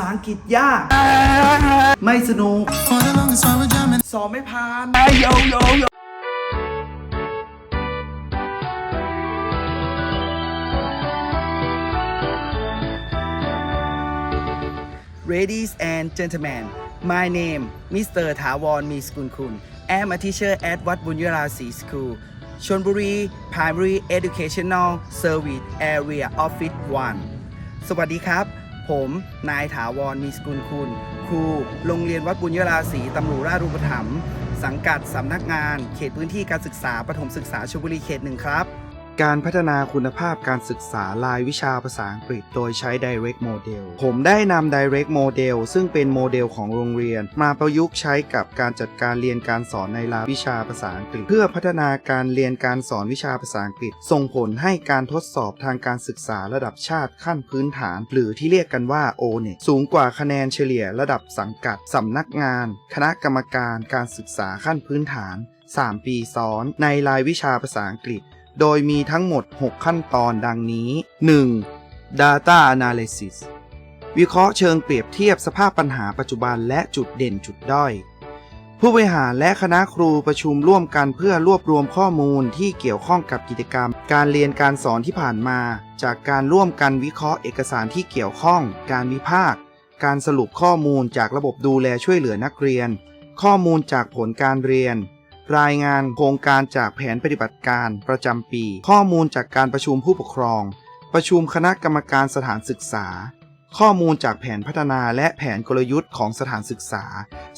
ษาอังกฤษยาก ไม่สนุก For the longest while we're jamming. สอบไม่ผ่านโยโยโย Ladies and gentlemen my name Mr. ถาวรมีสกุลคุณ I'm a teacher at วัดบุญยราศี School ชลบุรี Primary Educational Service Area Office 1 สวัสดีครับ ผม นายถาวรมีสกุลคุณ ครู โรงเรียนวัดบุญยราศีตำรูราชรูปถัมภ์สังกัดสำนักงาน เขตพื้นที่การศึกษาประถมศึกษาชลบุรีเขตหนึ่งครับ การพัฒนาคุณภาพการศึกษารายวิชาภาษาอังกฤษ โดยใช้ Direct Model ผมได้นำ Direct Model ซึ่งเป็นโมเดลของโรงเรียน มาประยุกต์ใช้กับการจัดการเรียนการสอนในรายวิชาภาษาอังกฤษ เพื่อพัฒนาการเรียนการสอนวิชาภาษาอังกฤษ ส่งผลให้การทดสอบทางการศึกษาระดับชาติขั้นพื้นฐาน หรือที่เรียกกันว่า o n e t สูงกว่าคะแนนเฉลี่ยระดับสังกัดสำนักงาน คณะกรรมการการศึกษาขั้นพื้นฐาน 3 ปีซ้อน ในรายวิชาภาษาอังกฤษ โดยมีทั้งหมด 6 ขั้นตอนดังนี้ 1. Data Analysis วิเคราะห์เชิงเปรียบเทียบสภาพปัญหาปัจจุบันและจุดเด่นจุดด้อย ผู้บริหารและคณะครูประชุมร่วมกันเพื่อรวบรวมข้อมูลที่เกี่ยวข้องกับกิจกรรม การเรียนการสอนที่ผ่านมา จากการร่วมกันวิเคราะห์เอกสารที่เกี่ยวข้อง การวิพากษ์การสรุปข้อมูลจากระบบดูแลช่วยเหลือนักเรียน ข้อมูลจากผลการเรียน รายงานโครงการจากแผนปฏิบัติการประจำปี ข้อมูลจากการประชุมผู้ปกครอง ประชุมคณะกรรมการสถานศึกษา ข้อมูลจากแผนพัฒนาและแผนกลยุทธ์ของสถานศึกษา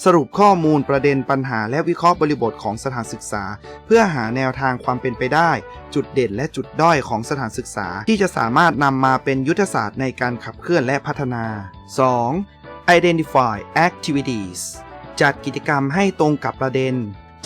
สรุปข้อมูลประเด็นปัญหาและวิเคราะห์บริบทของสถานศึกษา เพื่อหาแนวทางความเป็นไปได้ จุดเด่นและจุดด้อยของสถานศึกษา ที่จะสามารถนำมาเป็นยุทธศาสตร์ในการขับเคลื่อนและพัฒนา 2. Identify activities จัดกิจกรรมให้ตรงกับประเด็น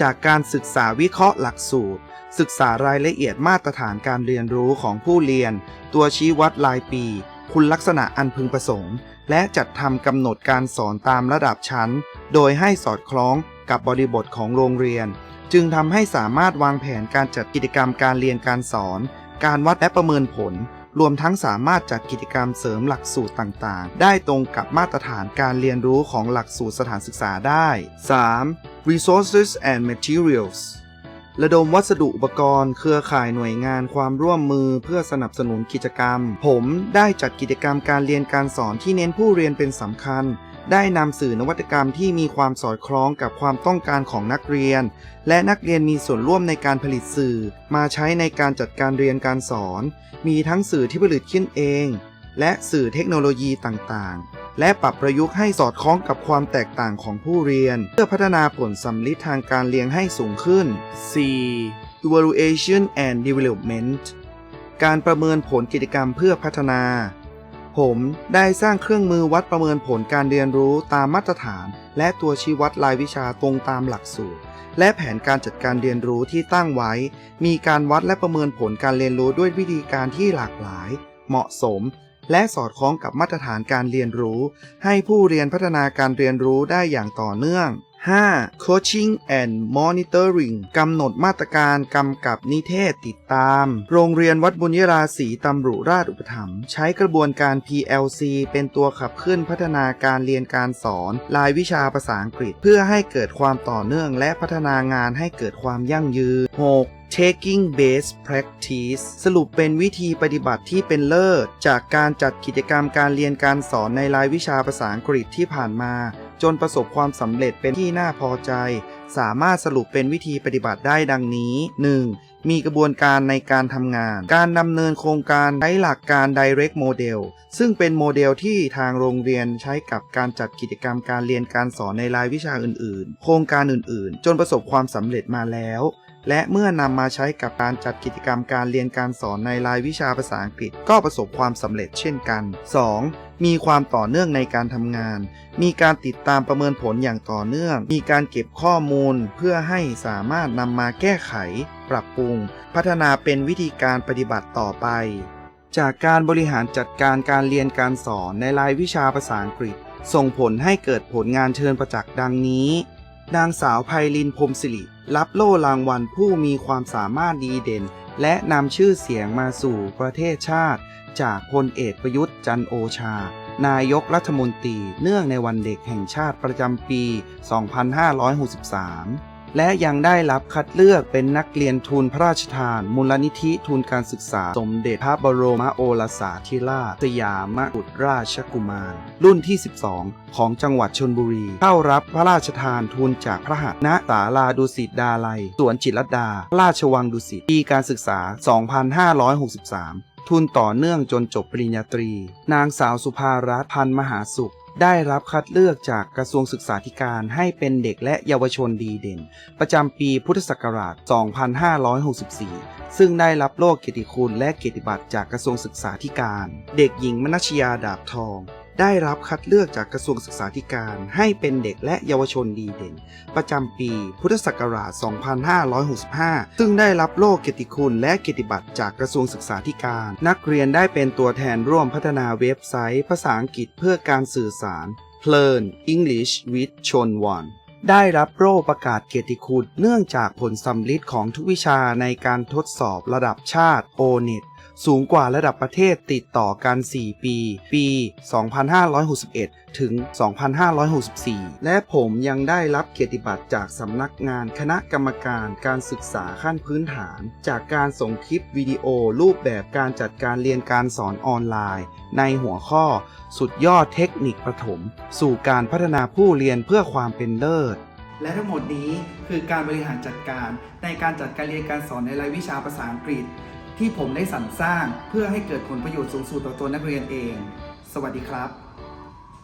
จากการศึกษาวิเคราะห์หลักสูตร ศึกษารายละเอียดมาตรฐานการเรียนรู้ของผู้เรียน ตัวชี้วัดรายปี คุณลักษณะอันพึงประสงค์ และจัดทำกำหนดการสอนตามระดับชั้น โดยให้สอดคล้องกับบริบทของโรงเรียน จึงทำให้สามารถวางแผนการจัดกิจกรรมการเรียนการสอน การวัดและประเมินผล รวมทั้งสามารถจัดกิจกรรมเสริมหลักสูตรต่างๆ ได้ตรงกับมาตรฐานการเรียนรู้ของหลักสูตรสถานศึกษาได้ 3. Resources and materials ระดมวัสดุอุปกรณ์ เครือข่ายหน่วยงานความร่วมมือเพื่อสนับสนุนกิจกรรม ผมได้จัดกิจกรรมการเรียนการสอนที่เน้นผู้เรียนเป็นสำคัญ ได้นำสื่อนวัตกรรมที่มีความสอดคล้องกับความต้องการของนักเรียน และนักเรียนมีส่วนร่วมในการผลิตสื่อ มาใช้ในการจัดการเรียนการสอน มีทั้งสื่อที่ผลิตขึ้นเอง และสื่อเทคโนโลยีต่างๆ และปรับประยุกต์ให้สอดคล้องกับความแตกต่างของผู้เรียน เพื่อพัฒนาผลสำลิดทางการเรียนให้สูงขึ้น 4. Evaluation and Development การประเมินผลกิจกรรมเพื่อพัฒนา ผมได้สร้างเครื่องมือวัดประเมินผลการเรียนรู้ตามมาตรฐาน และตัวชี้วัดรายวิชาตรงตามหลักสูตร และแผนการจัดการเรียนรู้ที่ตั้งไว้ มีการวัดและประเมินผลการเรียนรู้ด้วยวิธีการที่หลากหลาย เหมาะสม และสอดคล้องกับมาตรฐานการเรียนรู้ ให้ผู้เรียนพัฒนาการเรียนรู้ได้อย่างต่อเนื่อง 5. Coaching and Monitoring กำหนดมาตรการกำกับนิเทศติดตาม โรงเรียนวัดบุญยราศีตำรุราชอุปถัมภ์ใช้กระบวนการ PLC เป็นตัวขับเคลื่อนพัฒนาการเรียนการสอน รายวิชาภาษาอังกฤษ เพื่อให้เกิดความต่อเนื่องและพัฒนางานให้เกิดความยั่งยืน 6. Taking Best Practice สรุปเป็นวิธีปฏิบัติที่เป็นเลิศ จากการจัดกิจกรรมการเรียนการสอนในรายวิชาภาษาอังกฤษที่ผ่านมา จนประสบความสำเร็จเป็นที่น่าพอใจ สามารถสรุปเป็นวิธีปฏิบัติได้ดังนี้ 1. มีกระบวนการในการทำงาน การดำเนินโครงการใช้หลักการ Direct Model ซึ่งเป็นโมเดลที่ทางโรงเรียนใช้กับการจัดกิจกรรมการเรียนการสอนในรายวิชาอื่น ๆ โครงการอื่น ๆ จนประสบความสำเร็จมาแล้ว และเมื่อนำมาใช้กับการจัดกิจกรรมการเรียนการสอนในรายวิชาภาษาอังกฤษก็ประสบความสำเร็จเช่นกัน 2. มีความต่อเนื่องในการทำงาน มีการติดตามประเมินผลอย่างต่อเนื่อง มีการเก็บข้อมูลเพื่อให้สามารถนำมาแก้ไข ปรับปรุง พัฒนาเป็นวิธีการปฏิบัติต่อไปจากการบริหารจัดการการเรียนการสอนในรายวิชาภาษาอังกฤษ ส่งผลให้เกิดผลงานเชิญประจักษ์ดังนี้ นางสาวไพลินพรมสิริ รับโล่รางวัลผู้มีความสามารถดีเด่น และนำชื่อเสียงมาสู่ประเทศชาติ จากพลเอกประยุทธ์จันโอชา นายกรัฐมนตรี เนื่องในวันเด็กแห่งชาติประจำปี 2563 และยังได้รับคัดเลือกเป็นนักเรียนทุนพระราชทาน มูลนิธิทุนการศึกษา สมเด็จพระบรมโอรสาธิราช สยามกุฎราชกุมาร รุ่นที่ 12 ของจังหวัดชนบุรี เข้ารับพระราชทานทุนจากพระหัตถ์ณศาลาดุสิตดาลัย สวนจิตรดา ราชวังดุสิตปีการศึกษา 2563 ทุนต่อเนื่องจนจบปริญญาตรี นางสาวสุภารัตน์พันมหาสุข ได้รับคัดเลือกจากกระทรวงศึกษาธิการให้เป็นเด็กและเยาวชนดีเด่น ประจำปีพุทธศักราช 2564 ซึ่งได้รับโล่เกียรติคุณและเกียรติบัตรจากกระทรวงศึกษาธิการ เด็กหญิงมนัชยาดาบทอง ได้รับคัดเลือกจากกระทรวงศึกษาธิการให้เป็นเด็กและเยาวชนดีเด่น ประจำปีพุทธศักราช 2565 ซึ่งได้รับโล่เกียรติคุณและเกียรติบัตรจากกระทรวงศึกษาธิการ นักเรียนได้เป็นตัวแทนร่วมพัฒนาเว็บไซต์ ภาษาอังกฤษเพื่อการสื่อสาร เพลิน English with ชนวันได้รับโล่ประกาศเกียรติคุณเนื่องจากผลสำลิดของทุกวิชาในการทดสอบระดับชาติ o n e t สูงกว่าระดับประเทศติดต่อกัน 4 ปี ปี 2561 ถึง 2564 และผมยังได้รับเกียรติบัตรจากสำนักงานคณะกรรมการการศึกษาขั้นพื้นฐาน จากการส่งคลิปวิดีโอรูปแบบการจัดการเรียนการสอนออนไลน์ ในหัวข้อ สุดยอดเทคนิคประถม สู่การพัฒนาผู้เรียนเพื่อความเป็นเลิศและทั้งหมดนี้คือการบริหารจัดการในการจัดการเรียนการสอนในรายวิชาภาษาอังกฤษ ที่ผมได้สรรสร้างเพื่อให้เกิดผลประโยชน์สูงสุดต่อตัวนักเรียนเอง สวัสดีครับ